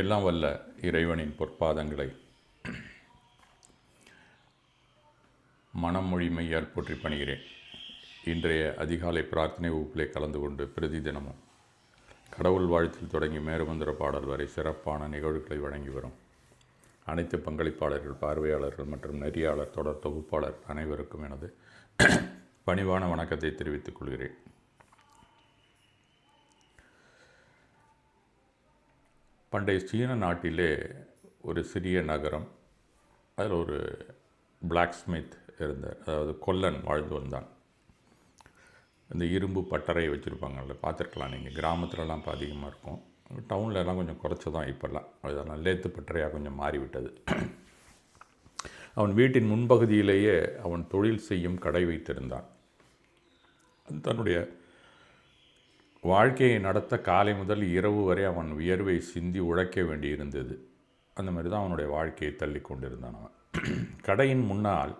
எல்லாம் வல்ல இறைவனின் பொற்பாதங்களை. மனமொழி மெய்யால் போற்றி பணிகிறேன். இன்றைய அதிகாலை பிரார்த்தனை வகுப்பிலே கலந்து கொண்டு பிரதி தினமும் கடவுள் வாழ்த்தில் தொடங்கி மேருமந்திர பாடல் வரை சிறப்பான நிகழ்வுகளை வழங்கி வரும். அனைத்து பங்களிப்பாளர்கள் பார்வையாளர்கள் மற்றும் நெறியாளர் தொடர் தொகுப்பாளர் அனைவருக்கும் எனது பணிவான வணக்கத்தை தெரிவித்துக் கொள்கிறேன். பண்டைய சீன நாட்டிலே ஒரு சிறிய நகரம் அதில் ஒரு பிளாக் ஸ்மித் இருந்தார். அதாவது கொல்லன் வாழ்ந்து வந்தான் இந்த இரும்பு பட்டறை வச்சுருப்பாங்கல்ல பார்த்துருக்கலாம் நீங்கள் கிராமத்துலலாம் இப்போ அதிகமாக இருக்கும். டவுன்லலாம் கொஞ்சம் குறைச்சி தான் இப்போல்லாம் அதெல்லாம் லேத்து பட்டறையாக கொஞ்சம் மாறிவிட்டது. அவன் வீட்டின் முன்பகுதியிலேயே அவன் தொழில் செய்யும் கடை வைத்திருந்தான். தன்னுடைய வாழ்க்கையை நடத்த காலை முதல் இரவு வரை அவன் வியர்வை சிந்தி உழைக்க வேண்டியிருந்தது. அந்த மாதிரி தான் அவனுடைய வாழ்க்கையை தள்ளி கொண்டிருந்தான் அவன். கடையின் முன்னால்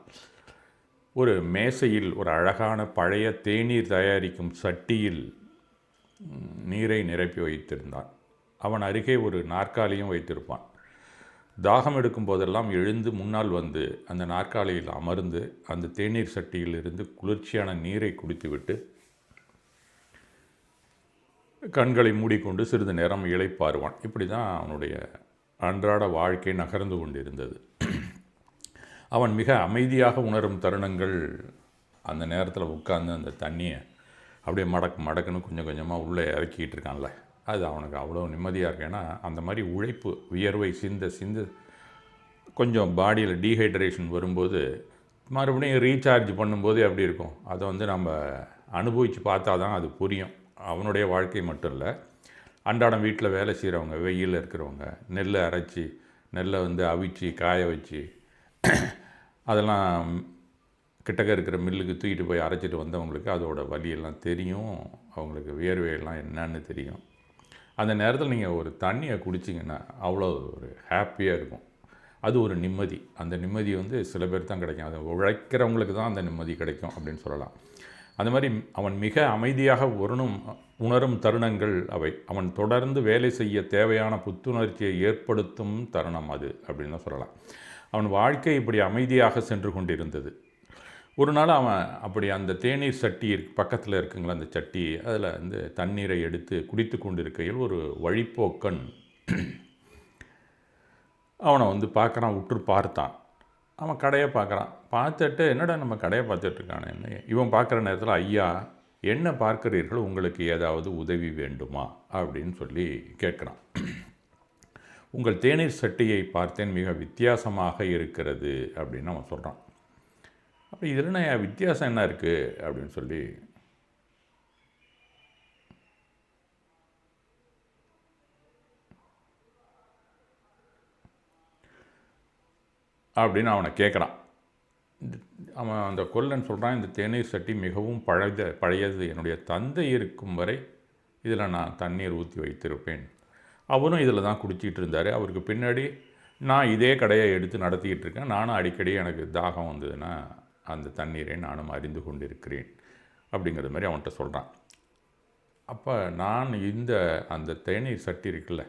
ஒரு மேசையில் ஒரு அழகான பழைய தேநீர் தயாரிக்கும் சட்டியில் நீரை நிரப்பி வைத்திருந்தான். அவன் அருகே ஒரு நாற்காலியும் வைத்திருப்பான். தாகம் எடுக்கும் போதெல்லாம் எழுந்து முன்னால் வந்து அந்த நாற்காலியில் அமர்ந்து அந்த தேநீர் சட்டியில் இருந்து குளிர்ச்சியான நீரை குடித்துவிட்டு கண்களை மூடிக்கொண்டு சிறிது நேரம் இழைப்பாருவான் இப்படி தான் அவனுடைய அன்றாட வாழ்க்கை நகர்ந்து கொண்டிருந்தது. அவன் மிக அமைதியாக உணரும் தருணங்கள் அந்த நேரத்தில் உட்காந்து அந்த தண்ணியை அப்படியே மடக்கு மடக்குன்னு கொஞ்சம் கொஞ்சமாக உள்ளே இறக்கிட்டு இருக்கான்ல. அது அவனுக்கு அவ்வளோ நிம்மதியாக இருக்கு. ஏன்னா அந்த மாதிரி உழைப்பு வியர்வை சிந்த சிந்து கொஞ்சம் பாடியில் டீஹைட்ரேஷன் வரும்போது மறுபடியும் ரீசார்ஜ் பண்ணும்போது எப்படி இருக்கும். அதை வந்து நம்ம அனுபவித்து பார்த்தா தான் அது புரியும். அவனுடைய வாழ்க்கை மட்டும் இல்லை அன்றாடம் வீட்டில் வேலை செய்கிறவங்க வெயிலில் இருக்கிறவங்க நெல்லை அரைச்சி நெல்லை வந்து அவிச்சு காய வச்சு அதெல்லாம் கிட்டக்க இருக்கிற மில்லுக்கு தூக்கிட்டு போய் அரைச்சிட்டு வந்தவங்களுக்கு அதோட வலியெல்லாம் தெரியும். அவங்களுக்கு வியர்வையெல்லாம் என்னன்னு தெரியும். அந்த நேரத்தில் நீங்கள் ஒரு தண்ணியை குடிச்சிங்கன்னா அவ்வளோ ஒரு ஹாப்பியாக இருக்கும். அது ஒரு நிம்மதி. அந்த நிம்மதி வந்து சில பேர் தான் கிடைக்கும். அதை உழைக்கிறவங்களுக்கு தான் அந்த நிம்மதி கிடைக்கும் அப்படின்னு சொல்லலாம். அந்த மாதிரி அவன் மிக அமைதியாக உணரும் உணரும் தருணங்கள் அவை. அவன் தொடர்ந்து வேலை செய்ய தேவையான புத்துணர்ச்சியை ஏற்படுத்தும் தருணம் அது அப்படின்னு தான் சொல்லலாம். அவன் வாழ்க்கை இப்படி அமைதியாக சென்று கொண்டிருந்தது. ஒரு நாள் அவன் அப்படி அந்த தேநீர் சட்டி பக்கத்தில் இருக்குங்களா அந்த சட்டி அதில் வந்து தண்ணீரை எடுத்து குடித்து கொண்டிருக்கையில் ஒரு வழிப்போக்கன் அவனை வந்து பார்க்குறான் உற்று பார்த்தான். அவன் கடையை பார்க்குறான். பார்த்துட்டு என்னடா நம்ம கடையை பார்த்துட்ருக்கானே என்ன? இவன் பார்க்குற நேரத்தில் ஐயா என்ன பார்க்கிறீர்கள்? உங்களுக்கு ஏதாவது உதவி வேண்டுமா? அப்படின்னு சொல்லி கேட்குறான். உங்கள் தேநீர் சட்டியை பார்த்தேன். மிக வித்தியாசமாக இருக்கிறது அப்படின்னு அவன் சொல்கிறான் அப்போ இதில் என்ன வித்தியாசம் என்ன இருக்குது அப்படின்னு சொல்லி அப்படின்னு அவனை கேட்குறான். அவன் அந்த கொல்லன் சொல்கிறான் இந்த தேநீர் சட்டி மிகவும் பழைய பழையது. என்னுடைய தந்தை இருக்கும் வரை இதில் நான் தண்ணீர் ஊற்றி வைத்திருப்பேன். அவரும் இதில் தான் குடிச்சிட்டு இருந்தார். அவருக்கு பின்னாடி நான் இதே கடையை எடுத்து நடத்திக்கிட்டு இருக்கேன். நானும் அடிக்கடி எனக்கு தாகம் வந்ததுன்னா அந்த தண்ணீரை நானும் அறிந்து கொண்டிருக்கிறேன் அப்படிங்கிற மாதிரி அவன்கிட்ட சொல்கிறான் அப்போ நான் இந்த அந்த தேநீர் சட்டி இருக்குல்ல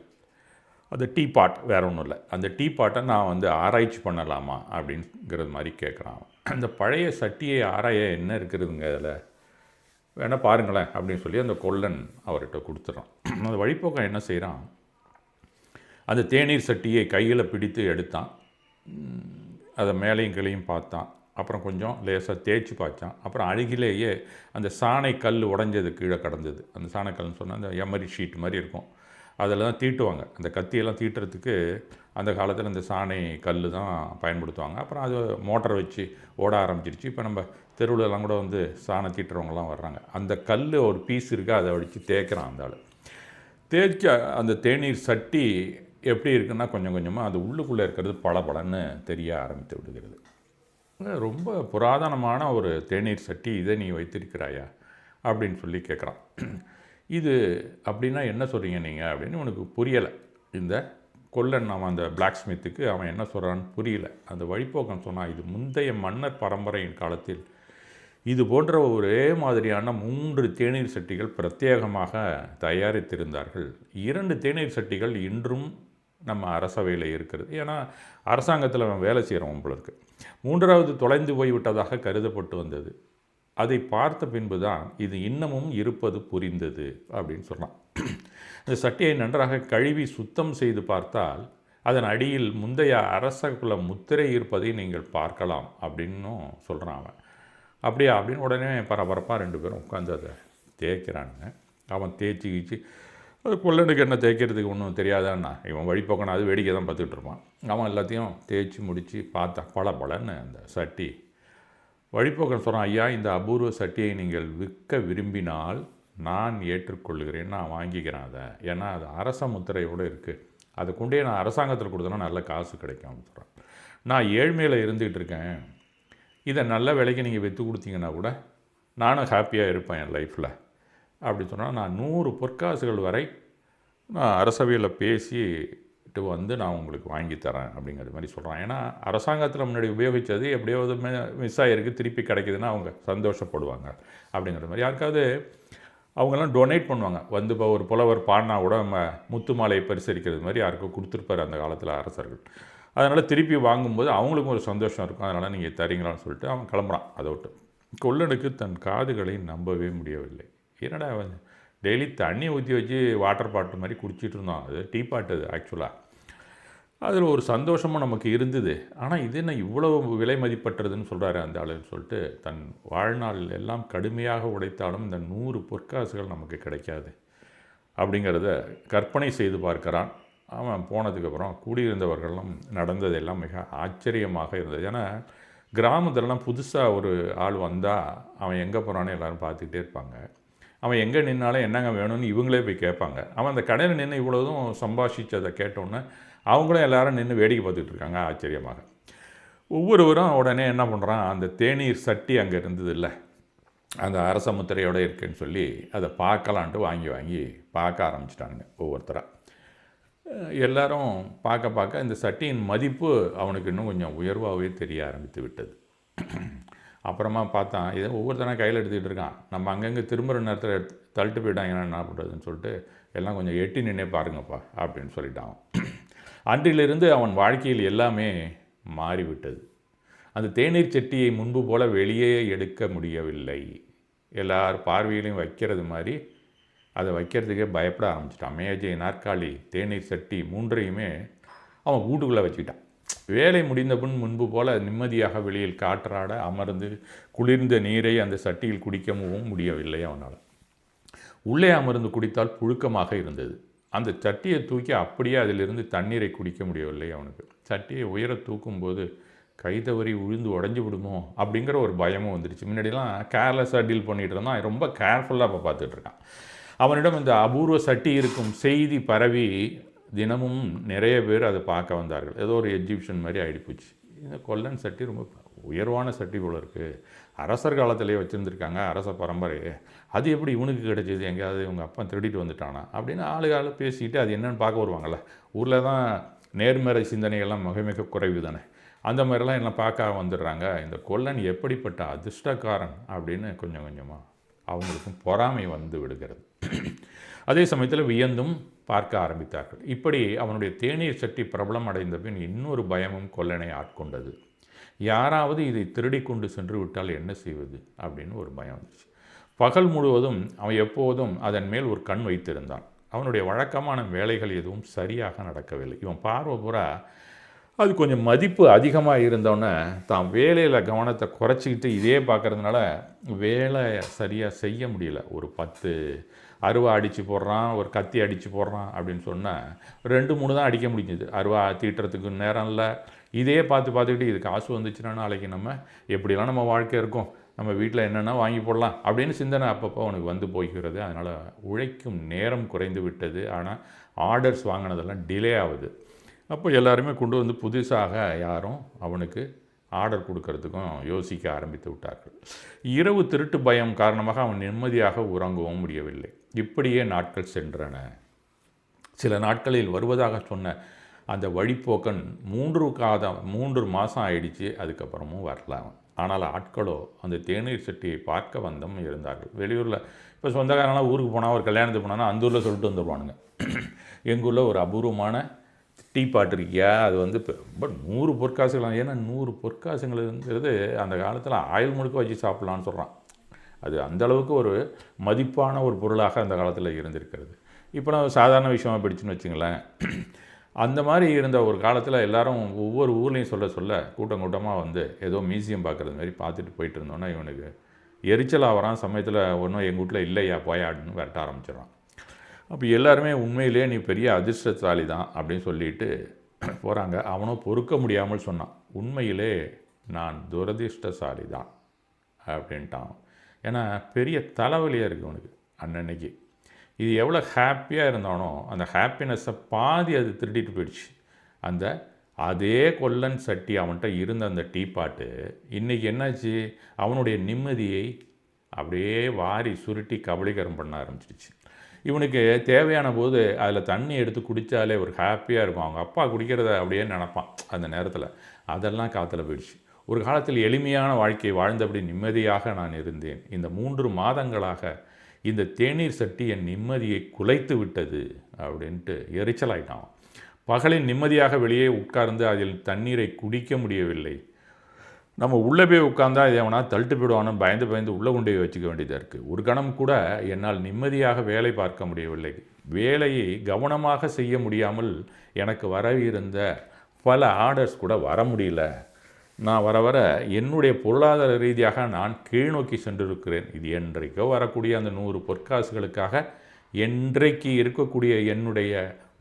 அந்த டீ பாட் வேறு ஒன்றும் இல்லை. அந்த டீ பாட்டை நான் வந்து ஆராய்ச்சி பண்ணலாமா அப்படிங்கிறது மாதிரி கேட்குறான் அந்த பழைய சட்டியை ஆராய என்ன இருக்குதுங்க அதில்? வேணால் பாருங்களேன் அப்படின்னு சொல்லி அந்த கொல்லன் அவர்கிட்ட கொடுத்துட்றான் அந்த வழிப்போக்கம் என்ன செய்கிறான் அந்த தேநீர் சட்டியை கையில் பிடித்து எடுத்தான். அதை மேலையும் கீழையும் பார்த்தான். அப்புறம் கொஞ்சம் லேசாக தேய்ச்சி பார்த்தான் அப்புறம் அழுகிலேயே அந்த சாணை கல் உடஞ்சது கீழே கடந்தது. அந்த சாணைக்கல்னு சொன்னால் அந்த எமரி ஷீட் மாதிரி இருக்கும். அதில் தான் தீட்டுவாங்க. அந்த கத்தியெல்லாம் தீட்டுறதுக்கு அந்த காலத்தில் இந்த சாணை கல் தான் பயன்படுத்துவாங்க. அப்புறம் அது மோட்டரை வச்சு ஓட ஆரம்பிச்சிருச்சு. இப்போ நம்ம தெருவிலலாம் கூட வந்து சாணை தீட்டுறவங்கலாம் வர்றாங்க. அந்த கல் ஒரு பீஸ் இருக்குது அதை வச்சு தேய்க்கிறான் அந்த ஆள். தேய்ச்ச அந்த தேநீர் சட்டி எப்படி இருக்குன்னா கொஞ்சம் கொஞ்சமாக அது உள்ளுக்குள்ளே இருக்கிறது பளபளன்னு தெரிய ஆரம்பித்து விடுகிறது. ரொம்ப புராதனமான ஒரு தேநீர் சட்டி இதை நீ வைத்திருக்கிறாயா? அப்படின்னு சொல்லி கேட்குறான். இது அப்படின்னா என்ன சொல்கிறீங்க நீங்கள் அப்படின்னு உனக்கு புரியலை. இந்த கொல்லன் அவன் அந்த பிளாக் ஸ்மித்துக்கு அவன் என்ன சொல்கிறான்னு புரியல. அந்த வழிப்போக்கம் சொன்னான் இது முந்தைய மன்னர் பரம்பரையின் காலத்தில் இது போன்ற ஒரே மாதிரியான மூன்று தேநீர் சட்டிகள் பிரத்யேகமாக தயாரித்திருந்தார்கள். இரண்டு தேநீர் சட்டிகள் இன்றும் நம்ம அரசவையில் இருக்கிறது. ஏன்னா அரசாங்கத்தில் அவன் வேலை செய்கிறவன் போல இருக்கு. மூன்றாவது தொலைந்து போய்விட்டதாக கருதப்பட்டு வந்தது. அதை பார்த்த பின்பு தான் இது இன்னமும் இருப்பது புரிந்தது அப்படின்னு சொன்னான். இந்த சட்டியை நன்றாக கழுவி சுத்தம் செய்து பார்த்தால் அதன் அடியில் முந்தைய அரசகுல முத்திரை இருப்பதை நீங்கள் பார்க்கலாம் அப்படின்னும் சொல்கிறான் அவன். அப்படியா? அப்படின்னு உடனே பரபரப்பாக ரெண்டு பேரும் உட்காந்து அதை தேய்க்கிறானுங்க. அவன் தேய்ச்சி கீச்சு அது கொள்ளனுக்கு என்ன தேய்க்கிறதுக்கு ஒன்றும் தெரியாதான்னா இவன் வழிபோக்கணும் அது வேடிக்கை தான் பார்த்துட்டு இருப்பான். அவன் எல்லாத்தையும் தேய்ச்சி முடித்து பார்த்தா பல பலன்னு அந்த சட்டி வழிபோக்கன் சொல்கிறான் ஐயா இந்த அபூர்வ சட்டியை நீங்கள் விற்க விரும்பினால் நான் ஏற்றுக்கொள்கிறேன் நான் வாங்கிக்கிறேன் அதை. ஏன்னா அது அரச முத்திரையோடு இருக்குது அதை கொண்டே நான் அரசாங்கத்தில் கொடுத்தனா நல்ல காசு கிடைக்கும் அப்படின்னு சொல்கிறேன் நான் ஏழ்மையில் இருந்துகிட்டு இருக்கேன். இதை நல்ல விலைக்கு நீங்கள் விற்று கொடுத்தீங்கன்னா கூட நானும் ஹாப்பியாக இருப்பேன் என் லைஃப்பில் அப்படி சொன்னால் நான் நூறு பொற்காசுகள் வரை நான் அரசவையில் பேசி பேசிட்டு வந்து நான் உங்களுக்கு வாங்கி தரேன் அப்படிங்கிற மாதிரி சொல்கிறான் ஏன்னா அரசாங்கத்தில் முன்னாடி உபயோகித்தது எப்படியாவது மிஸ் ஆகிருக்கு திருப்பி கிடைக்குதுன்னா அவங்க சந்தோஷப்படுவாங்க அப்படிங்கிற மாதிரி. யாருக்காவது அவங்கெல்லாம் டொனேட் பண்ணுவாங்க. வந்து இப்போ ஒரு புலவர் பாடினா கூட நம்ம முத்து மாலையை பரிசரிக்கிறது மாதிரி யாருக்கும் கொடுத்துருப்பாரு அந்த காலத்தில் அரசர்கள். அதனால் திருப்பி வாங்கும்போது அவங்களுக்கும் ஒரு சந்தோஷம் இருக்கும். அதனால் நீங்கள் தரீங்களான்னு சொல்லிட்டு அவன் கிளம்புறான் அதை விட்டு. கொள்ளனுக்கு தன் காதுகளை நம்பவே முடியவில்லை. என்னடா அவன் டெய்லி தண்ணி ஊற்றி வச்சு வாட்டர் பாட்டு மாதிரி குடிச்சிட்டு இருந்தோம் அது டீ பாட்டு அது ஆக்சுவலாக அதில் ஒரு சந்தோஷமும் நமக்கு இருந்தது. ஆனால் இது என்ன இவ்வளவு விலை மதிப்பற்றதுன்னு சொல்கிறாரு அந்த ஆளுன்னு சொல்லிட்டு தன் வாழ்நாள் எல்லாம் கடுமையாக உடைத்தாலும் இந்த நூறு பொற்காசுகள் நமக்கு கிடைக்காது அப்படிங்கிறத கற்பனை செய்து பார்க்கிறான். அவன் போனதுக்கப்புறம் கூடியிருந்தவர்களும் நடந்ததெல்லாம் மிக ஆச்சரியமாக இருந்தது. ஏன்னா கிராமத்துலலாம் புதுசாக ஒரு ஆள் வந்தால் அவன் எங்கே போகிறான்னு எல்லோரும் பார்த்துக்கிட்டே இருப்பாங்க. அவன் எங்கே நின்னாலும் என்னங்க வேணும்னு இவங்களே போய் கேட்பாங்க. அவன் அந்த கடையில் நின்று இவ்வளோதும் சம்பாஷிச்சதை கேட்டோன்னே அவங்களும் எல்லாரும் நின்று வேடிக்கை பார்த்துட்டு இருக்காங்க ஆச்சரியமாக. ஒவ்வொருவரும் உடனே என்ன பண்ணுறான் அந்த தேநீர் சட்டி அங்கே இருந்தது இல்லை. அந்த அரச முத்திரையோடு இருக்குன்னு சொல்லி அதை பார்க்கலான்ட்டு வாங்கி வாங்கி பார்க்க ஆரம்பிச்சிட்டாங்க ஒவ்வொருத்தராக எல்லாரும் பார்க்க பார்க்க இந்த சட்டியின் மதிப்பு அவனுக்கு இன்னும் கொஞ்சம் உயர்வாகவே தெரிய ஆரம்பித்து விட்டது. அப்புறமா பார்த்தான் இதை ஒவ்வொருத்தனா கையில் எடுத்துக்கிட்டு இருக்கான். நம்ம அங்கங்கே திரும்புகிற நேரத்தில் எடுத்து தள்ளிட்டு போயிட்டாங்கன்னா என்ன பண்ணுறதுன்னு சொல்லிட்டு எல்லாம் கொஞ்சம் எட்டி நின்னே பாருங்கப்பா அப்படின்னு சொல்லிட்டான் அன்றிலிருந்து அவன் வாழ்க்கையில் எல்லாமே மாறிவிட்டது. அந்த தேநீர் சட்டியை முன்பு போல வெளியே எடுக்க முடியவில்லை. எல்லார் பார்வையிலையும் வைக்கிறது மாதிரி அதை வைக்கிறதுக்கே பயப்பட ஆரம்பிச்சிட்டான். மேஜை நாற்காலி தேநீர் சட்டி மூன்றையுமே அவன் வீட்டுக்குள்ளே வச்சுக்கிட்டான். வேலை முடிந்த பின் முன்பு போல நிம்மதியாக வெளியில் காற்றாட அமர்ந்து குளிர்ந்த நீரை அந்த சட்டியில் குடிக்கவும் முடியவில்லை அவனால். உள்ளே அமர்ந்து குடித்தால் புழுக்கமாக இருந்தது. அந்த சட்டியை தூக்கி அப்படியே அதிலிருந்து தண்ணீரை குடிக்க முடியவில்லை அவனுக்கு. சட்டியை உயர தூக்கும்போது கை தவறி உழுந்து உடஞ்சி விடுமோ அப்படிங்கிற ஒரு பயமும் வந்துடுச்சு. முன்னாடிலாம் கேர்லெஸ்ஸாக டீல் பண்ணிகிட்டு இருந்தான். ரொம்ப கேர்ஃபுல்லாக இப்போ பார்த்துட்டு இருக்கான். அவனிடம் இந்த அபூர்வ சட்டி இருக்கும் செய்தி பரவி தினமும் நிறைய பேர் அதை பார்க்க வந்தார்கள். ஏதோ ஒரு எக்ஸிபிஷன் மாதிரி ஆகிடுப்போச்சு இந்த கொல்லன் சட்டி ரொம்ப உயர்வான சட்டி இருக்குது அரசர் காலத்திலேயே வச்சுருந்துருக்காங்க அரச பரம்பரையே அது எப்படி இவனுக்கு கிடைச்சிது? எங்கேயாவது இவங்க அப்பா திருடிட்டு வந்துட்டானா? அப்படின்னு ஆளுகால பேசிக்கிட்டு அது என்னென்னு பார்க்க வருவாங்கள்ல ஊரில் தான் நேர்மறை சிந்தனைகள்லாம் மிக மிக குறைவு தானே. அந்த மாதிரிலாம் எல்லாம் பார்க்க வந்துடுறாங்க. இந்த கொல்லன் எப்படிப்பட்ட அதிர்ஷ்டக்காரன் அப்படின்னு கொஞ்சம் கொஞ்சமாக அவங்களுக்கும் பொறாமை வந்து விடுகிறது. அதே சமயத்தில் வியந்தும் பார்க்க ஆரம்பித்தார்கள். இப்படி அவனுடைய தேநீர் சட்டி பிரபலம் அடைந்த பின் இன்னொரு பயமும் கொல்லனை ஆட்கொண்டது. யாராவது இதை திருடி கொண்டு சென்று விட்டால் என்ன செய்வது அப்படின்னு ஒரு பயம் வந்துச்சு. பகல் முழுவதும் அவன் எப்போதும் அதன் மேல் ஒரு கண் வைத்திருந்தான். அவனுடைய வழக்கமான வேலைகள் எதுவும் சரியாக நடக்கவில்லை. இவன் பார்வை அது கொஞ்சம் மதிப்பு அதிகமாக இருந்தோன்னே தான் வேலையில் கவனத்தை குறைச்சிக்கிட்டு இதே பார்க்குறதுனால வேலை சரியாக செய்ய முடியல. ஒரு பத்து அருவா அடித்து போடுறான் ஒரு கத்தி அடித்து போடுறான் அப்படின்னு சொன்னால் ரெண்டு மூணு தான் அடிக்க முடிஞ்சது. அருவா தீட்டுறதுக்கு நேரம் இல்லை. இதையே பார்த்து பார்த்துக்கிட்டு இது காசு வந்துச்சுன்னா நாளைக்கு நம்ம எப்படிலாம் நம்ம வாழ்க்கை இருக்கும்? நம்ம வீட்டில் என்னென்னா வாங்கி போடலாம்? அப்படின்னு சிந்தனை அப்பப்போ அவனுக்கு வந்து போகிறது அதனால் உழைக்கும் நேரம் குறைந்து விட்டது. ஆனால் ஆர்டர்ஸ் வாங்கினதெல்லாம் டிலே ஆகுது. அப்போ எல்லாருமே கொண்டு வந்து புதுசாக யாரும் அவனுக்கு ஆர்டர் கொடுக்கறதுக்கும் யோசிக்க ஆரம்பித்து விட்டார்கள். இரவு திருட்டு பயம் காரணமாக அவன் நிம்மதியாக உறங்கவும் முடியவில்லை. இப்படியே நாட்கள் சென்றன. சில நாட்களில் வருவதாக சொன்ன அந்த வழிப்போக்கன் மூன்று காதம் மூன்று மாதம் ஆயிடுச்சு அதுக்கப்புறமும் வரலாம் ஆனால் ஆட்களோ அந்த தேநீர் சட்டியை பார்க்க வந்தம் இருந்தார்கள். வெளியூரில் இப்போ சொந்தக்காரங்களாம் ஊருக்கு போனால் ஒரு கல்யாணத்துக்கு போனால் அந்த ஊரில் சொல்லிட்டு வந்துடுவானுங்க எங்கள் ஊரில் ஒரு அபூர்வமான டீ பாட் இருக்கியா? அது வந்து இப்போ ரொம்ப நூறு பொற்காசுகள் ஏன்னா நூறு பொற்காசுங்கிறது அந்த காலத்தில் ஆயில் முழுக்க வச்சு சாப்பிட்லான்னு சொல்கிறான் அது அந்த அளவுக்கு ஒரு மதிப்பான ஒரு பொருளாக அந்த காலத்தில் இருந்திருக்கிறது. இப்போ நம்ம சாதாரண விஷயமாக பிடிச்சுன்னு வச்சுங்களேன். அந்த மாதிரி இருந்த ஒரு காலத்தில் எல்லாரும் ஒவ்வொரு ஊர்லேயும் சொல்ல சொல்ல கூட்டம் கூட்டமாக வந்து ஏதோ மியூசியம் பார்க்குறது மாதிரி பார்த்துட்டு போயிட்டு இருந்தோன்னா இவனுக்கு எரிச்சல் ஆகிறான் சமயத்தில் ஒன்றும் எங்கள் வீட்டில் இல்லையா போயாடுன்னு விரட்ட ஆரம்பிச்சிடறான். அப்போ எல்லாருமே உண்மையிலேயே நீ பெரிய அதிர்ஷ்டசாலி தான் அப்படின்னு சொல்லிட்டு போகிறாங்க அவனும் பொறுக்க முடியாமல் சொன்னான். உண்மையிலே நான் துரதிர்ஷ்டசாலி தான் அப்படின்ட்டான். ஏன்னா பெரிய தலைவலியாக இருக்குது அவனுக்கு அன்னன்னைக்கு. இது எவ்வளோ ஹாப்பியாக இருந்தானோ அந்த ஹாப்பினஸ்ஸை பாதி அது திருடிட்டு போயிடுச்சு. அந்த அதே கொல்லன் சட்டி அவன்கிட்ட இருந்த அந்த டீ பாட்டு இன்றைக்கி என்னாச்சு? அவனுடைய நிம்மதியை அப்படியே வாரி சுருட்டி கபலீகரம் பண்ண ஆரம்பிச்சிடுச்சு. இவனுக்கு தேவையான போது அதில் தண்ணி எடுத்து குடித்தாலே ஒரு ஹாப்பியாக இருக்கும். அவங்க அப்பா குடிக்கிறத அப்படியே நினப்பான் அந்த நேரத்தில். அதெல்லாம் காற்றுல போயிடுச்சு. ஒரு காலத்தில் எளிமையான வாழ்க்கையை வாழ்ந்தபடி நிம்மதியாக நான் இருந்தேன். இந்த மூன்று மாதங்களாக இந்த தேநீர் சட்டி என் நிம்மதியை குலைத்து விட்டது அப்படின்ட்டு எரிச்சலாயிட்டான். பகலில் நிம்மதியாக வெளியே உட்கார்ந்து அதில் தண்ணீரை குடிக்க முடியவில்லை. நம்ம உள்ளே போய் உட்காந்தா இதை எவனா தள்ளிட்டு போயிடுவானு பயந்து பயந்து உள்ளே கொண்டு போய் வச்சுக்க வேண்டியதாக இருக்குது ஒரு கணம் கூட என்னால் நிம்மதியாக வேலை பார்க்க முடியவில்லை. வேலையை கவனமாக செய்ய முடியாமல் எனக்கு வர இருந்த பல ஆர்டர்ஸ் கூட வர முடியல. நான் வர வர என்னுடைய பொருளாதார ரீதியாக நான் கீழ்நோக்கி சென்றிருக்கிறேன். இது என்றைக்கோ வரக்கூடிய அந்த நூறு பொற்காசுகளுக்காக என்றைக்கு இருக்கக்கூடிய என்னுடைய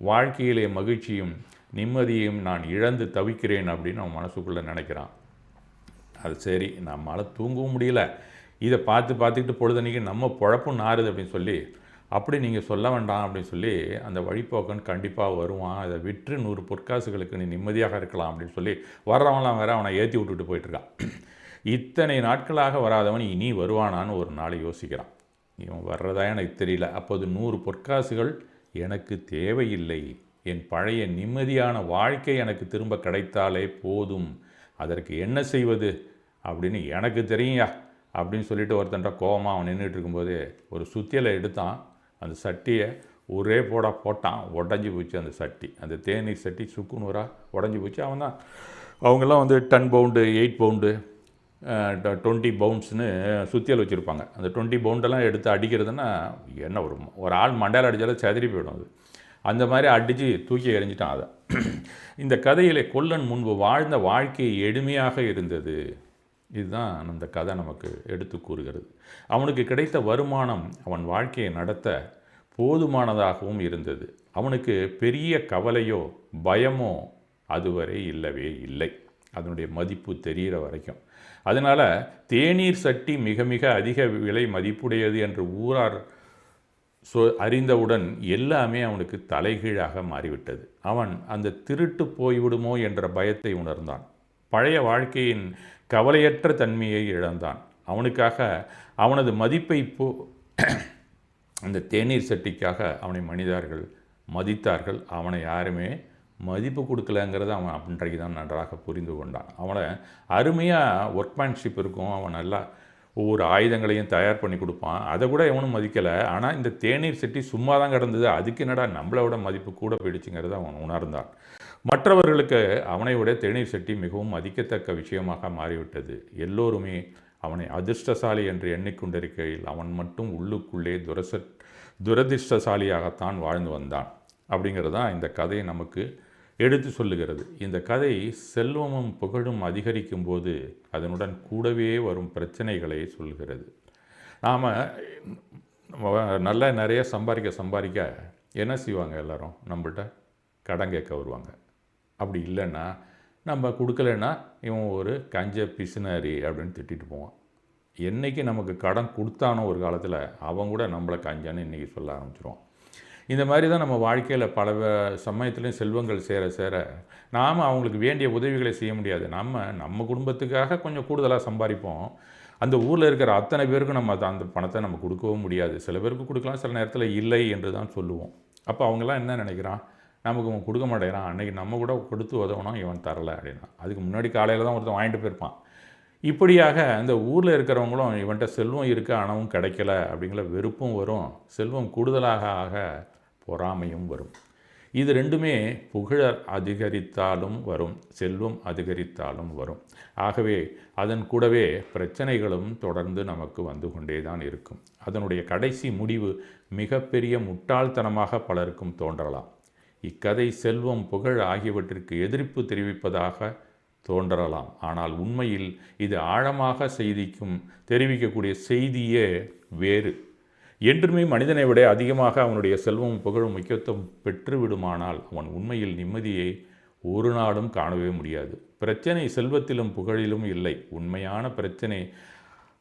வாழ்க்கையிலே மகிழ்ச்சியும் நிம்மதியும் நான் இழந்து தவிக்கிறேன் அப்படின்னு அவன் மனசுக்குள்ளே நினைக்கிறான். அது சரி நம்மளால் தூங்கவும் முடியல. இதை பார்த்து பார்த்துக்கிட்டு பொழுதன்னைக்கு நம்ம பொழப்பும் நாறுது அப்படின்னு சொல்லி அப்படி நீங்கள் சொல்ல வேண்டாம் அப்படின்னு சொல்லி அந்த வழிப்போக்கன் கண்டிப்பாக வருவான். அதை விற்று நூறு பொற்காசுகளுக்கு நீ நிம்மதியாக இருக்கலாம் அப்படின்னு சொல்லி வர்றவன்லாம் வேற அவனை ஏற்றி விட்டுட்டு போயிட்டுருக்கான் இத்தனை நாட்களாக வராதவன் இனி வருவானான்னு ஒரு நாள் யோசிக்கிறான். இவன் வர்றதா எனக்கு தெரியல. அப்போது நூறு பொற்காசுகள் எனக்கு தேவையில்லை. என் பழைய நிம்மதியான வாழ்க்கை எனக்கு திரும்ப கிடைத்தாலே போதும். அதற்கு என்ன செய்வது? அப்படின்னு எனக்கு தெரியும்யா. அப்படின்னு சொல்லிட்டு ஒருத்தன்ட்ட கோவமாக அவன் நின்றுட்டு இருக்கும்போது ஒரு சுத்தியலை எடுத்தான். அந்த சட்டியை ஒரே போட போட்டான் உடஞ்சி போச்சு அந்த சட்டி. அந்த தேநீர் சட்டி சுக்குநூறாக உடஞ்சி போச்சு. அவன் தான். அவங்கெல்லாம் வந்து ten pound eight pound twenty பவுண்ட்ஸ்னு சுத்தியல் வச்சுருப்பாங்க. அந்த டுவெண்ட்டி பவுண்டெல்லாம் எடுத்து அடிக்கிறதுனா என்ன ஒரு ஒரு ஆள் மண்டையில் அடித்தாலும் செதறி போயிடும் அது. அந்த மாதிரி அடித்து தூக்கி எறிஞ்சிட்டான் அதை இந்த கதையிலே கொல்லன் முன்பு வாழ்ந்த வாழ்க்கை எளிமையாக இருந்தது. இதுதான் அந்த கதை நமக்கு எடுத்து கூறுகிறது. அவனுக்கு கிடைத்த வருமானம் அவன் வாழ்க்கையை நடத்த போதுமானதாகவும் இருந்தது. அவனுக்கு பெரிய கவலையோ பயமோ அதுவரை இல்லவே இல்லை. அதனுடைய மதிப்பு தெரிகிற வரைக்கும். அதனால் தேநீர் சட்டி மிக மிக அதிக விலை மதிப்புடையது என்று ஊரார் சொ அறிந்தவுடன் எல்லாமே அவனுக்கு தலைகீழாக மாறிவிட்டது. அவன் அந்த திருட்டு போய்விடுமோ என்ற பயத்தை உணர்ந்தான். பழைய வாழ்க்கையின் கவலையற்ற தன்மையை இழந்தான். அவனுக்காக அவனது மதிப்பை போ அந்த தேநீர் சட்டிக்காக அவனை மனிதர்கள் மதித்தார்கள். அவனை யாருமே மதிப்பு கொடுக்கலங்கிறத அவன் அப்படின்றைக்கு தான் நன்றாக புரிந்து கொண்டான். அவனை அருமையாக ஒர்க்மேன்ஷிப் இருக்கும். அவன் நல்லா ஒவ்வொரு ஆயுதங்களையும் தயார் பண்ணி கொடுப்பான். அதை கூட எவனும் மதிக்கலை. ஆனால் இந்த தேநீர் சட்டி சும்மா தான் கிடந்தது. அதுக்கு என்னடா நம்மளோட மதிப்பு கூட போயிடுச்சுங்கிறத அவன் உணர்ந்தான். மற்றவர்களுக்கு அவனை விட தேநீர் சட்டி மிகவும் மதிக்கத்தக்க விஷயமாக மாறிவிட்டது. எல்லோருமே அவனை அதிர்ஷ்டசாலி என்று எண்ணிக்கொண்டிருக்கையில் அவன் மட்டும் உள்ளுக்குள்ளே துரச துரதிர்ஷ்டசாலியாகத்தான் வாழ்ந்து வந்தான். அப்படிங்கிறது தான் இந்த கதை நமக்கு எடுத்து சொல்லுகிறது. இந்த கதை செல்வமும் புகழும் அதிகரிக்கும் போது அதனுடன் கூடவே வரும் பிரச்சனைகளை சொல்கிறது நாம் நல்லா நிறைய சம்பாதிக்க சம்பாதிக்க என்ன செய்வாங்க எல்லாரும்? நம்மள்கிட்ட கடன் கேட்க வருவாங்க. அப்படி இல்லைன்னா நம்ம கொடுக்கலன்னா இவன் ஒரு கஞ்ச பிசுனாரி அப்படின்னு திட்டிட்டு போவான். என்றைக்கு நமக்கு கடன் கொடுத்தானோ ஒரு காலத்தில் அவன் கூட நம்மளை கஞ்சான்னு இன்றைக்கி சொல்ல ஆரம்பிச்சிருவான். இந்த மாதிரி தான் நம்ம வாழ்க்கையில் பல சமயத்துலேயும் செல்வங்கள் சேர சேர நாம் அவங்களுக்கு வேண்டிய உதவிகளை செய்ய முடியாது. நம்ம நம்ம குடும்பத்துக்காக கொஞ்சம் கூடுதலாக சம்பாதிப்போம். அந்த ஊரில் இருக்கிற அத்தனை பேருக்கும் நம்ம அந்த பணத்தை நம்ம கொடுக்கவும் முடியாது. சில பேருக்கு கொடுக்கலாம் சில நேரத்தில் இல்லை என்று தான் சொல்லுவோம். அப்போ அவங்கெல்லாம் என்ன நினைக்கிறான்? நமக்கு அவன் கொடுக்க மாட்டேங்கிறான். அன்றைக்கி நம்ம கூட கொடுத்து உதவணும் இவன் தரலை அப்படின்னா. அதுக்கு முன்னாடி காலையில் தான் ஒருத்தன் வாங்கிட்டு போயிருப்பான். இப்படியாக இந்த ஊரில் இருக்கிறவங்களும் இவன்கிட்ட செல்வம் இருக்க அணவும் கிடைக்கல அப்படிங்கிற வெறுப்பும் வரும். செல்வம் கூடுதலாக ஆக பொறாமையும் வரும். இது ரெண்டுமே புகழர் அதிகரித்தாலும் வரும் செல்வம் அதிகரித்தாலும் வரும். ஆகவே அதன் கூடவே பிரச்சனைகளும் தொடர்ந்து நமக்கு வந்து கொண்டே தான் இருக்கும். அதனுடைய கடைசி முடிவு மிகப்பெரிய முட்டாள்தனமாக பலருக்கும் தோன்றலாம். இக்கதை செல்வம் புகழ் ஆகியவற்றிற்கு எதிர்ப்பு தெரிவிப்பதாக தோன்றலாம். ஆனால் உண்மையில் இது ஆழமாக செய்திக்கும் தெரிவிக்கக்கூடிய செய்தியே வேறு. என்றுமே மனிதனை விட அதிகமாக அவனுடைய செல்வம் புகழும் முக்கியத்துவம் பெற்றுவிடுமானால் அவன் உண்மையில் நிம்மதியை ஒரு நாளும் காணவே முடியாது. பிரச்சனை செல்வத்திலும் புகழிலும் இல்லை. உண்மையான பிரச்சனை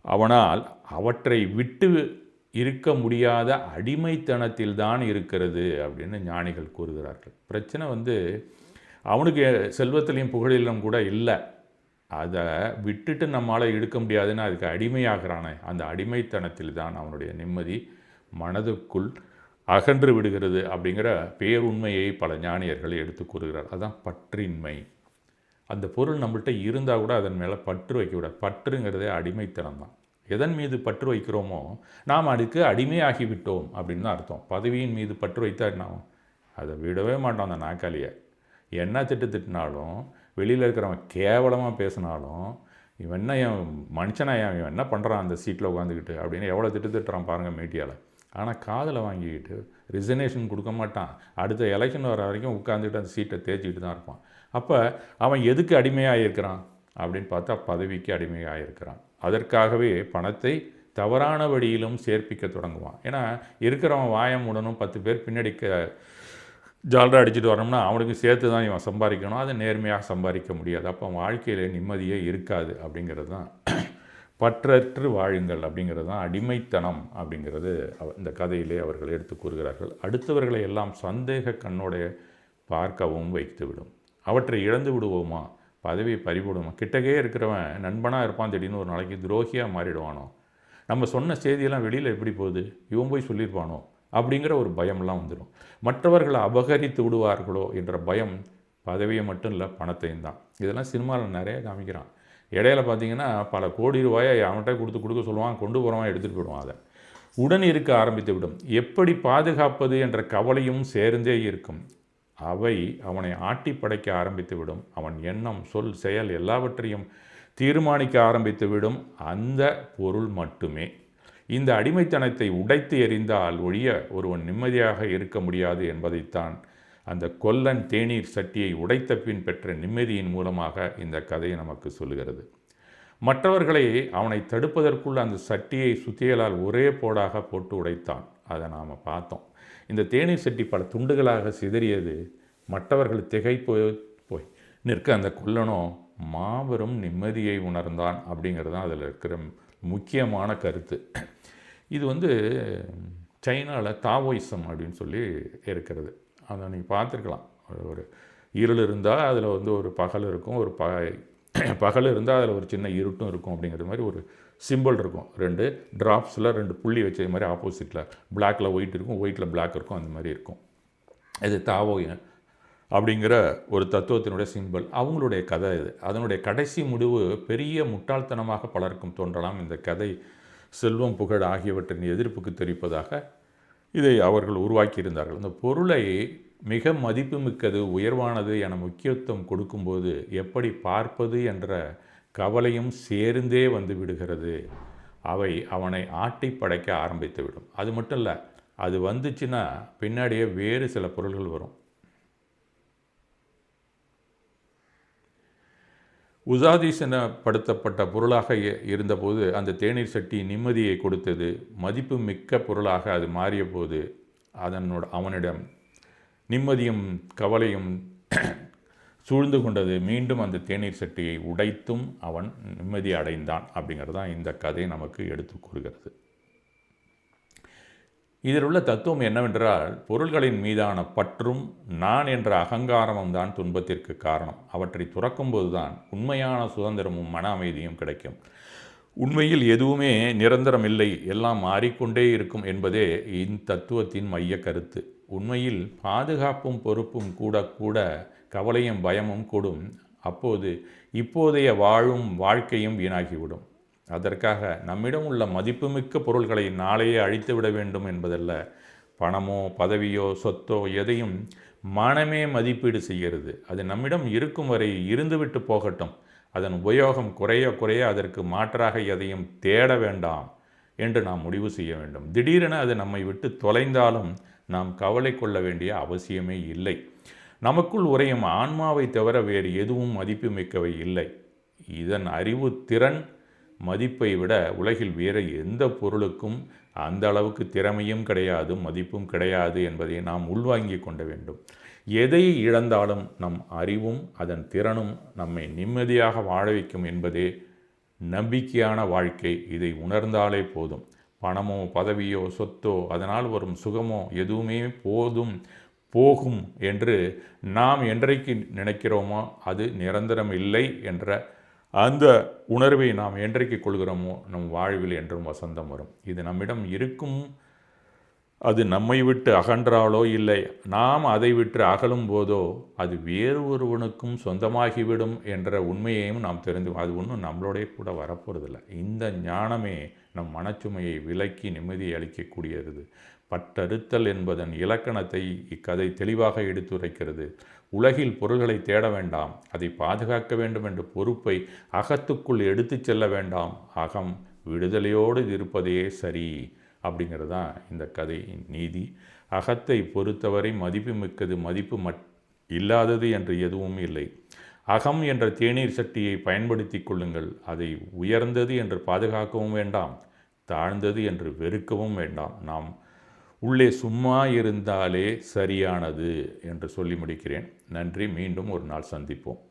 அவனால் அவற்றை விட்டு இருக்க முடியாத அடிமைத்தனத்தில் தான் இருக்கிறது அப்படின்னு ஞானிகள் கூறுகிறார்கள். பிரச்சனை வந்து அவனுக்கு செல்வத்திலையும் புகழிலும் கூட இல்லை. அதை விட்டுட்டு நம்மளால் எடுக்க முடியாதுன்னு அதுக்கு அடிமையாகிறானே. அந்த அடிமைத்தனத்தில் தான் அவனுடைய நிம்மதி மனதுக்குள் அகன்று விடுகிறது அப்படிங்கிற பேருண்மையை பல ஞானியர்கள் எடுத்து கூறுகிறார். அதுதான் பற்றின்மை. அந்த பொருள் நம்மள்கிட்ட இருந்தால் கூட அதன் மேலே பற்று வைக்கக்கூடாது பற்றுங்கிறதே அடிமைத்தனம் தான் எதன் மீது பற்று வைக்கிறோமோ நாம் அதுக்கு அடிமையாகிவிட்டோம் அப்படின்னு தான் அர்த்தம். பதவியின் மீது பற்று வைத்தா என்ன அதை விடவே மாட்டோம் அந்த நாக்காளியை என்ன திட்டு திட்டினாலும் வெளியில் இருக்கிறவன் கேவலமாக பேசினாலும் இவன் என்ன என் மனுஷனா இவன் என்ன பண்ணுறான் அந்த சீட்டில் உட்காந்துக்கிட்டு அப்படின்னு எவ்வளோ திட்டு திட்டுறான் பாருங்கள் மீடியாவில் ஆனால் காதில் வாங்கிக்கிட்டு ரிசர்வேஷன் கொடுக்க மாட்டான். அடுத்த எலெக்ஷன் வர வரைக்கும் உட்காந்துக்கிட்டு அந்த சீட்டை தேய்ச்சிக்கிட்டு தான் இருப்பான். அப்போ அவன் எதுக்கு அடிமையாக இருக்கிறான் அப்படின்னு பார்த்தா பதவிக்கு அடிமையாக இருக்கிறான் அதற்காகவே பணத்தை தவறான வழியிலும் சேர்ப்பிக்க தொடங்குவான். ஏன்னா இருக்கிறவன் வாயம் உடனும் பத்து பேர் பின்னடிக்க ஜால்ரா அடிச்சுட்டு வரணும்னா அவனுக்கு சேர்த்து தான் இவன் சம்பாதிக்கணும். அதை நேர்மையாக சம்பாதிக்க முடியாது. அப்போ வாழ்க்கையில் நிம்மதியே இருக்காது அப்படிங்கிறது தான். பற்றற்று வாழுங்கள் அப்படிங்கிறது தான் அடிமைத்தனம் அப்படிங்கிறது இந்த கதையிலே அவர்கள் எடுத்து கூறுகிறார்கள். அடுத்தவர்களை எல்லாம் சந்தேக கண்ணோடைய பார்க்கவும் வைத்துவிடும். அவற்றை இழந்து விடுவோமா? பதவி பறிவிடுமா கிட்டக்கே இருக்கிறவன் நண்பனாக இருப்பான் திடீர்னு ஒரு நாளைக்கு துரோகியாக மாறிடுவானோ? நம்ம சொன்ன செய்தியெல்லாம் வெளியில் எப்படி போகுது? இவன் போய் சொல்லியிருப்பானோ? அப்படிங்கிற ஒரு பயம்லாம் வந்துடும் மற்றவர்களை அபகரித்து விடுவார்களோ என்ற பயம் பதவியை மட்டும் இல்லை பணத்தையும் தான். இதெல்லாம் சினிமாவில் நிறைய காமிக்கிறான். இடையில பார்த்தீங்கன்னா பல கோடி ரூபாயை அவன்கிட்ட கொடுத்து கொடுக்க சொல்லுவான் கொண்டு போகிறவன் எடுத்துகிட்டு போயிடுவான் அதை. உடன் இருக்க ஆரம்பித்து விடும். எப்படி பாதுகாப்பது என்ற கவலையும் சேர்ந்தே இருக்கும். அவை அவனை ஆட்டி படைக்க ஆரம்பித்து விடும் அவன் எண்ணம் சொல் செயல் எல்லாவற்றையும் தீர்மானிக்க ஆரம்பித்து விடும் அந்த பொருள் மட்டுமே. இந்த அடிமைத்தனத்தை உடைத்து எறிந்தால் ஒழிய ஒருவன் நிம்மதியாக இருக்க முடியாது என்பதைத்தான் அந்த கொல்லன் தேநீர் சட்டியை உடைத்த பின் பெற்ற நிம்மதியின் மூலமாக இந்த கதையை நமக்கு சொல்லுகிறது. மற்றவர்களை அவனை தடுப்பதற்குள் அந்த சட்டியை சுத்தியலால் ஒரே போடாக போட்டு உடைத்தான். அதை நாம் பார்த்தோம். இந்த தேநீர் சட்டி பல துண்டுகளாக சிதறியது. மற்றவர்கள் திகைப்பு போய் நிற்க அந்த குள்ளனும் மாபெரும் நிம்மதியை உணர்ந்தான் அப்படிங்கிறது தான் அதில் இருக்கிற முக்கியமான கருத்து. இது வந்து சைனாவில் தாவோயிசம் அப்படின்னு சொல்லி இருக்கிறது. அதை நீங்கள் பார்த்துருக்கலாம். ஒரு இருள் இருந்தால் அதில் வந்து ஒரு பகல் இருக்கும் ஒரு ப பகல் இருந்தால் அதில் ஒரு சின்ன இருட்டும் இருக்கும் அப்படிங்கிற மாதிரி ஒரு சிம்பிள் இருக்கும். ரெண்டு ட்ராப்ஸில் ரெண்டு புள்ளி வச்ச மாதிரி ஆப்போசிட்டில் பிளாக்கில் ஒயிட் இருக்கும் ஒயிட்டில் பிளாக் இருக்கும் அந்த மாதிரி இருக்கும். இது தாவோ அப்படிங்கிற ஒரு தத்துவத்தினுடைய சிம்பிள் அவங்களுடைய கதை இது. அதனுடைய கடைசி முடிவு பெரிய முட்டாள்தனமாக பலருக்கும் தோன்றலாம். இந்த கதை செல்வம் புகழ் ஆகியவற்றின் எதிர்ப்புக்கு தெரிவிப்பதாக இதை அவர்கள் உருவாக்கியிருந்தார்கள். அந்த பொருளை மிக மதிப்புமிக்கது உயர்வானது என முக்கியத்துவம் கொடுக்கும்போது எப்படி பார்ப்பது என்ற கவலையும் சேர்ந்தே வந்து விடுகிறது. அவை அவனை ஆட்டி படைக்க ஆரம்பித்து விடும் அது மட்டும் இல்லை அது வந்துச்சுன்னா பின்னாடியே வேறு சில பொருள்கள் வரும். உசாதீசனப்படுத்தப்பட்ட பொருளாக இருந்தபோது அந்த தேநீர் சட்டி நிம்மதியை கொடுத்தது. மதிப்பு மிக்க பொருளாக அது மாறிய போது அதனோட அவனிடம் நிம்மதியும் கவலையும் சூழ்ந்து கொண்டது. மீண்டும் அந்த தேநீர் சட்டியை உடைத்தும் அவன் நிம்மதி அடைந்தான் அப்படிங்கிறது தான் இந்த கதை நமக்கு எடுத்து கூறுகிறது. இதில் உள்ள தத்துவம் என்னவென்றால் பொருள்களின் மீதான பற்றும் நான் என்ற அகங்காரமும் தான் துன்பத்திற்கு காரணம். அவற்றை துறக்கும்போது தான் உண்மையான சுதந்திரமும் மன அமைதியும் கிடைக்கும். உண்மையில் எதுவுமே நிரந்தரம் இல்லை. எல்லாம் மாறிக்கொண்டே இருக்கும் என்பதே இந்த தத்துவத்தின் மைய கருத்து. உண்மையில் பாதுகாப்பும் பொறுப்பும் கூட கூட கவலையும் பயமும் கூடும். அப்போது இப்போதைய வாழும் வாழ்க்கையும் வீணாகிவிடும். அதற்காக நம்மிடம் உள்ள மதிப்புமிக்க பொருள்களை நாளையே அழித்து விட வேண்டும் என்பதல்ல. பணமோ பதவியோ சொத்தோ எதையும் மனமே மதிப்பீடு செய்கிறது அது நம்மிடம் இருக்கும் வரை இருந்துவிட்டு போகட்டும். அதன் உபயோகம் குறைய குறைய அதற்கு மாற்றாக எதையும் தேட வேண்டாம் என்று நாம் முடிவு செய்ய வேண்டும். திடீரென அது நம்மை விட்டு தொலைந்தாலும் நாம் கவலை கொள்ள வேண்டிய அவசியமே இல்லை. நமக்குள் உரையும் ஆன்மாவை தவிர வேறு எதுவும் மதிப்புமிக்கவை இல்லை. இதன் அறிவு திறன் மதிப்பை விட உலகில் வேறு எந்த பொருளுக்கும் அந்த அளவுக்கு திறமையும் கிடையாது மதிப்பும் கிடையாது என்பதை நாம் உள்வாங்கிக் கொண்ட வேண்டும். எதை இழந்தாலும் நம் அறிவும் அதன் திறனும் நம்மை நிம்மதியாக வாழ வைக்கும் என்பதே நம்பிக்கையான வாழ்க்கை. இதை உணர்ந்தாலே போதும். பணமோ பதவியோ சொத்தோ அதனால் வரும் சுகமோ எதுவுமே போதும் போகும் என்று நாம் என்றைக்கு நினைக்கிறோமோ அது நிரந்தரம் இல்லை என்ற அந்த உணர்வை நாம் என்றைக்கு கொள்கிறோமோ நம் வாழ்வில் என்றும் வசந்தம் வரும். இது நம்மிடம் இருக்கும். அது நம்மை விட்டு அகன்றாலோ இல்லை நாம் அதை விட்டு அகலும் போதோ அது வேறு ஒருவனுக்கும் சொந்தமாகிவிடும் என்ற உண்மையையும் நாம் தெரிந்து அது ஒன்றும் நம்மளோடைய கூட வரப்போகிறதில்ல இந்த ஞானமே நம் மனச்சுமையை விலக்கி நிம்மதியை அளிக்கக்கூடியது. பட்டறுத்தல் என்பதன் இலக்கணத்தை இக்கதை தெளிவாக எடுத்துரைக்கிறது. உலகில் பொருள்களை தேட வேண்டாம். அதை பாதுகாக்க வேண்டும் என்ற பொறுப்பை அகத்துக்குள் எடுத்துச் செல்ல வேண்டாம். அகம் விடுதலையோடு இருப்பதே சரி அப்படிங்கிறது தான் இந்த கதை நீதி. அகத்தை பொறுத்தவரை மதிப்பு மிக்கது மதிப்பு மட் இல்லாதது என்று எதுவும் இல்லை. அகம் என்ற தேநீர் சட்டியை பயன்படுத்தி கொள்ளுங்கள். அதை உயர்ந்தது என்று பாதுகாக்கவும் வேண்டாம் தாழ்ந்தது என்று வெறுக்கவும் வேண்டாம். நாம் உள்ளே சும்மா இருந்தாலே சரியானது என்று சொல்லி முடிக்கிறேன். நன்றி மீண்டும் ஒரு நாள் சந்திப்போம்.